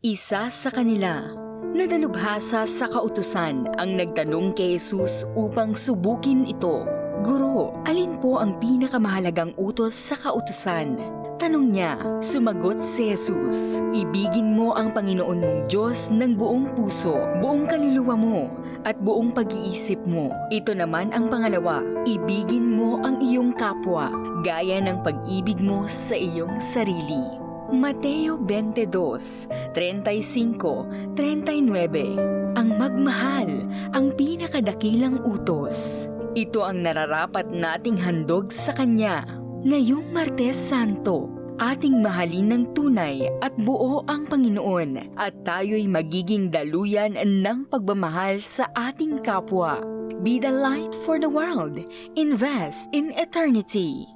Isa sa kanila, nadalubhasa sa kautusan ang nagtanong kay Jesus upang subukin ito. Guro, alin po ang pinakamahalagang utos sa kautusan? Tanong niya, sumagot si Jesus, Ibigin mo ang Panginoon mong Diyos ng buong puso, buong kaluluwa mo, at buong pag-iisip mo. Ito naman ang pangalawa, ibigin mo ang iyong kapwa, gaya ng pag-ibig mo sa iyong sarili. Mateo 22, 35, 39 Ang magmahal, ang pinakadakilang utos. Ito ang nararapat nating handog sa Kanya. Ngayong Martes Santo, ating mahalin ng tunay at buo ang Panginoon at tayo'y magiging daluyan ng pagmamahal sa ating kapwa. Be the light for the world. Invest in eternity.